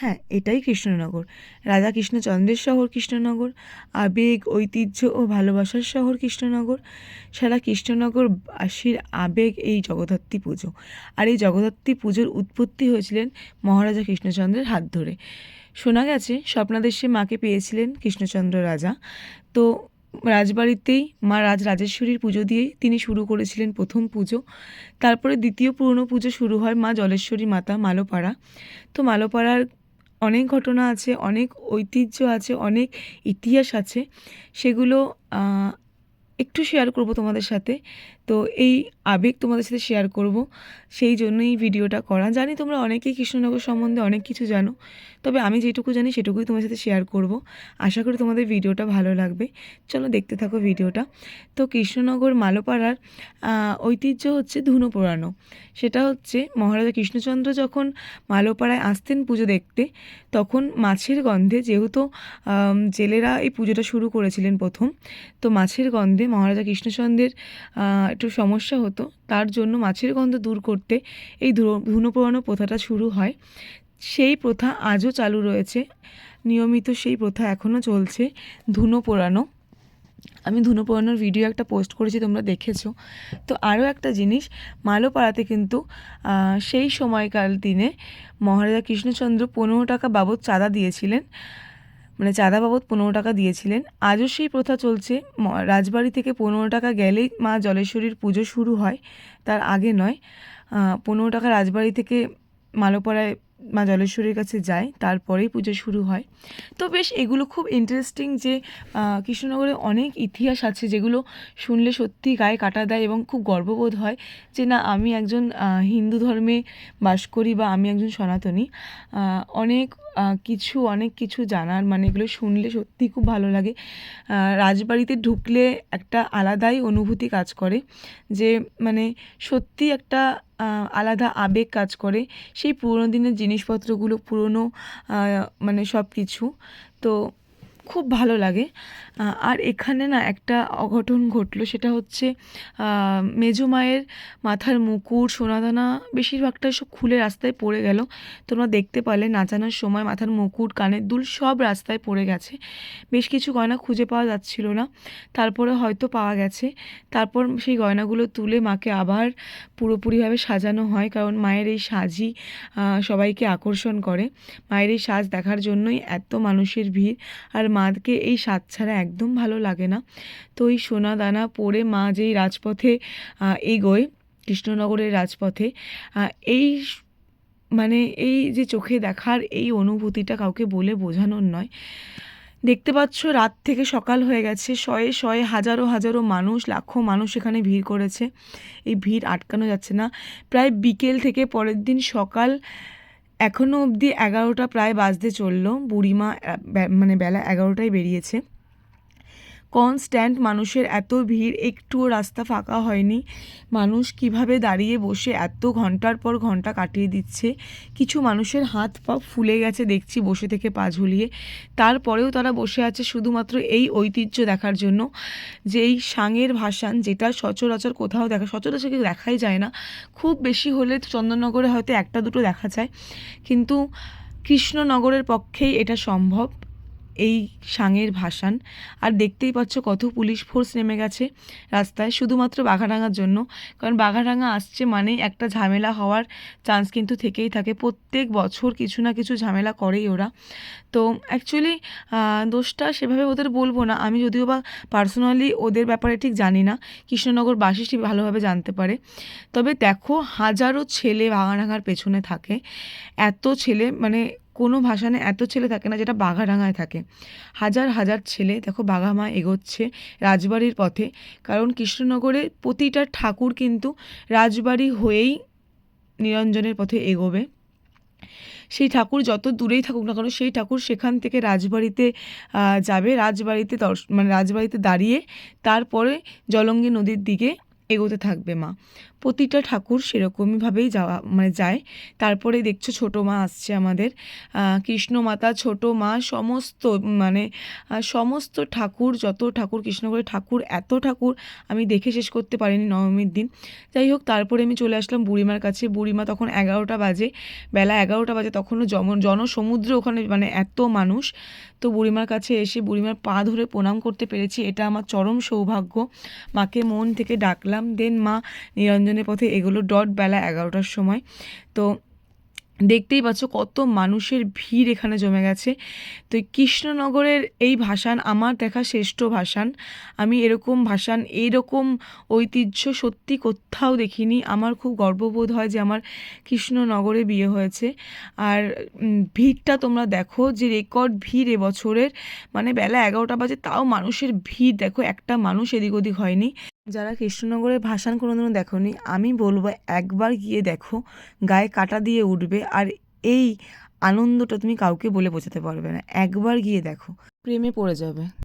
হ্যাঁ এটাই কৃষ্ণনগর। রাজা কৃষ্ণচন্দ্রের শহর কৃষ্ণনগর, আবেগ, ঐতিহ্য ও ভালোবাসার শহর কৃষ্ণনগর। সারা কৃষ্ণনগর কৃষ্ণনগরবাসীর আবেগ এই জগদ্ধাত্রী পুজো। আর এই জগদ্ধাত্রী পুজোর উৎপত্তি হয়েছিলেন মহারাজা কৃষ্ণচন্দ্রের হাত ধরে। শোনা গেছে, স্বপ্নাদেশে মাকে পেয়েছিলেন কৃষ্ণচন্দ্র রাজা। তো রাজবাড়িতেই মা রাজ রাজেশ্বরীর পুজো দিয়েই তিনি শুরু করেছিলেন প্রথম পুজো। তারপরে দ্বিতীয় পুরনো পুজো শুরু হয় মা জলেশ্বরী মাতা মালোপাড়া। তো মালোপাড়ার অনেক ঘটনা আছে অনেক ঐতিহ্য আছে অনেক ইতিহাস আছে। সেগুলো একটু শেয়ার করব তোমাদের সাথে। তো এই আবেগ তোমাদের সাথে শেয়ার করব। সেই জন্যই ভিডিওটা করা। জানি তোমরা অনেকেই কৃষ্ণনগর সম্বন্ধে অনেক কিছু জানো। তবে আমি যেটুকু জানি সেটুকুই তোমার সাথে শেয়ার করব। আশা করি তোমাদের ভিডিওটা ভালো লাগবে। চলো দেখতে থাকো ভিডিওটা তো কৃষ্ণনগর মালোপাড়ার ঐতিহ্য হচ্ছে ধুনো পোড়ানো। সেটা হচ্ছে মহারাজা কৃষ্ণচন্দ্র যখন মালোপাড়ায় আসতেন পুজো দেখতে, তখন মাছের গন্ধে যেহেতু জেলেরা এই পুজোটা শুরু করেছিলেন প্রথম, তো মাছের গন্ধে মহারাজা কৃষ্ণচন্দ্রের একটু সমস্যা হতো, তার জন্য মাছের গন্ধ দূর করতে এই ধুনো- পোড়ানো প্রথাটা শুরু হয়। সেই প্রথা আজও চালু রয়েছে, নিয়মিত সেই প্রথা এখনও চলছে ধুনো পোড়ানো আমি ধুনো পোড়ানোর ভিডিও একটা পোস্ট করেছি, তোমরা দেখেছ। তো আরও একটা জিনিস, মালোপাড়াতে কিন্তু সেই সময়কাল দিনে মহারাজা কৃষ্ণচন্দ্র পনেরো টাকা বাবদ চাঁদা দিয়েছিলেন। মানে চাঁদা বাবদ পনেরো টাকা দিয়েছিলেন। আজও সেই প্রথা চলছে। রাজবাড়ি থেকে পনেরো টাকা গেলেই মা জলেশ্বরীর পুজো শুরু হয়। তার আগে নয়। পনেরো টাকা রাজবাড়ি থেকে মালোপাড়ায় মা জলেশ্বরীর কাছে যায়, তারপরেই পুজো শুরু হয়। তো বেশ এগুলো খুব ইন্টারেস্টিং যে কৃষ্ণনগরে অনেক ইতিহাস আছে যেগুলো শুনলে সত্যি গায়ে কাটা দেয় এবং খুব গর্ববোধ হয় যে, না, আমি একজন হিন্দু ধর্মে বাস করি বা আমি একজন সনাতনী। অনেক কিছু অনেক কিছু জানার মানে এগুলো শুনলে সত্যি খুব ভালো লাগে। রাজবাড়িতে ঢুকলে একটা আলাদাই অনুভূতি কাজ করে যে মানে সত্যি একটা আলাদা আবেগ কাজ করে। সেই পুরোনো দিনের জিনিসপত্রগুলো পুরোনো মানে সব কিছু তো খুব ভালো লাগে। আর এখানে না একটা অঘটন ঘটলো, সেটা হচ্ছে মেজো মায়ের মাথার মুকুট সোনাদানা বেশিরভাগটাই সব খুলে রাস্তায় পড়ে গেল। তোমরা দেখতে পারলে, নাচানোর সময় মাথার মুকুট কানের দুল সব রাস্তায় পড়ে গেছে। বেশ কিছু গয়না খুঁজে পাওয়া যাচ্ছিল না। তারপরে হয়তো পাওয়া গেছে। তারপর সেই গয়নাগুলো তুলে মাকে আবার পুরোপুরিভাবে সাজানো হয়, কারণ মায়ের এই সাজই সবাইকে আকর্ষণ করে। মায়ের এই সাজ দেখার জন্যই এত মানুষের ভিড়। আর মাকে এই স্বাদ ছাড়া একদম ভালো লাগে না। তো এই সোনা দানা পরে মা যেই রাজপথে এগোয়, কৃষ্ণনগরের রাজপথে এই মানে এই যে চোখে দেখার এই অনুভূতিটা কাউকে বলে বোঝানোর নয়। দেখতে পাচ্ছ রাত থেকে সকাল হয়ে গেছে, শয়ে শয়ে হাজারো হাজারো মানুষ, লাখো মানুষ এখানে ভিড় করেছে। এই ভিড় আটকানো যাচ্ছে না। প্রায় বিকেল থেকে পরের দিন সকাল এখনও অবধি এগারোটা প্রায় বাজতে চলল। বুড়িমা মানে বেলা এগারোটায় বেরিয়েছে। কনস্ট্যান্ট মানুষের এত ভিড়, একটুও রাস্তা ফাঁকা হয়নি। মানুষ কীভাবে দাঁড়িয়ে বসে এত ঘণ্টার পর ঘণ্টা কাটিয়ে দিচ্ছে। কিছু মানুষের হাত পা ফুলে গেছে দেখছি বসে থেকে পা ঝুলিয়ে। তারপরেও তারা বসে আছে শুধুমাত্র এই ঐতিহ্য দেখার জন্য। যে এই সাঙের ভাসান যেটা সচরাচর কোথাও দেখা, সচরাচর দেখাই যায় না। খুব বেশি হলে চন্দননগরে হয়তো একটা দুটো দেখা যায়। কিন্তু কৃষ্ণনগরের পক্ষেই এটা সম্ভব। এই সাঙের ভাসান। আর দেখতেই পাচ্ছ কত পুলিশ ফোর্স নেমে গেছে রাস্তায়, শুধুমাত্র বাঘাডাঙ্গার জন্য। কারণ বাঘাডাঙ্গা আসছে মানে একটা ঝামেলা হওয়ার চান্স কিন্তু থেকেই থাকে। প্রত্যেক বছর কিছু না কিছু ঝামেলা করেই ওরা। তো অ্যাকচুয়ালি দোষটা সেভাবে ওদের বলব না। আমি যদিও বা পার্সোনালি ওদের ব্যাপারে ঠিক জানি না। কৃষ্ণনগরবাসী ঠিক ভালোভাবে জানতে পারে। তবে দেখো, হাজারো ছেলে বাঘাডাঙ্গার পেছনে থাকে। এত ছেলে মানে কোনো ভাসানে এত ছেলে থাকে না যেটা বাঘাডাঙ্গায় থাকে। হাজার হাজার ছেলে, দেখো বাঘামা এগোচ্ছে রাজবাড়ির পথে। কারণ কৃষ্ণনগরে প্রতিটা ঠাকুর কিন্তু রাজবাড়ি হয়েই নিরঞ্জনের পথে এগোবে। সেই ঠাকুর যত দূরেই থাকুক না কেন, সেই ঠাকুর সেখান থেকে রাজবাড়িতে যাবে। রাজবাড়িতে দর্শ মানে রাজবাড়িতে দাঁড়িয়ে তারপরে জলঙ্গি নদীর দিকে এগোতে থাকবে মা। প্রতিটা ঠাকুর সেরকমইভাবেই যাওয়া মানে যায়। তারপরে দেখছ ছোটো মা আসছে আমাদের। আহ, কৃষ্ণ মাতা ছোটো মা সমস্ত মানে সমস্ত ঠাকুর যত ঠাকুর কৃষ্ণনগরের ঠাকুর এত ঠাকুর আমি দেখে শেষ করতে পারিনি নবমীর দিন। যাই হোক তারপরে আমি চলে আসলাম বুড়িমার কাছে। বুড়িমা তখন এগারোটা বাজে বেলা এগারোটা বাজে তখনও জম জনসমুদ্র ওখানে মানে এত মানুষ। তো বুড়িমার কাছে এসে বুড়িমার পা ধরে প্রণাম করতে পেরেছি। এটা আমার চরম সৌভাগ্য। মাকে মন থেকে ডাকলাম। দেন মা নিরঞ্জনের পথে এগুলো ডট বেলা এগারোটার সময়। তো দেখতেই পাচ্ছ কত মানুষের ভিড় এখানে জমে গেছে। তো কৃষ্ণনগরের এই ভাষান আমার দেখা শ্রেষ্ঠ ভাষান আমি এরকম ভাসান এরকম ঐতিহ্য সত্যি কোথাও দেখিনি। আমার খুব গর্ববোধ হয় যে আমার কৃষ্ণনগরে বিয়ে হয়েছে। আর ভিড়টা তোমরা দেখো যে রেকর্ড ভিড় এবছরের। মানে বেলা এগারোটা বাজে, তাও মানুষের ভিড়। দেখো একটা মানুষ এদিক ওদিক হয়নি। যারা কৃষ্ণনগরের ভাসান কোনোদিনও দেখোনি, আমি বলব একবার গিয়ে দেখো, গায়ে কাটা দিয়ে উঠবে আর এই আনন্দটা তুমি কাউকে বলে বোঝাতে পারবে না। একবার গিয়ে দেখো। প্রেমে পড়ে যাবে।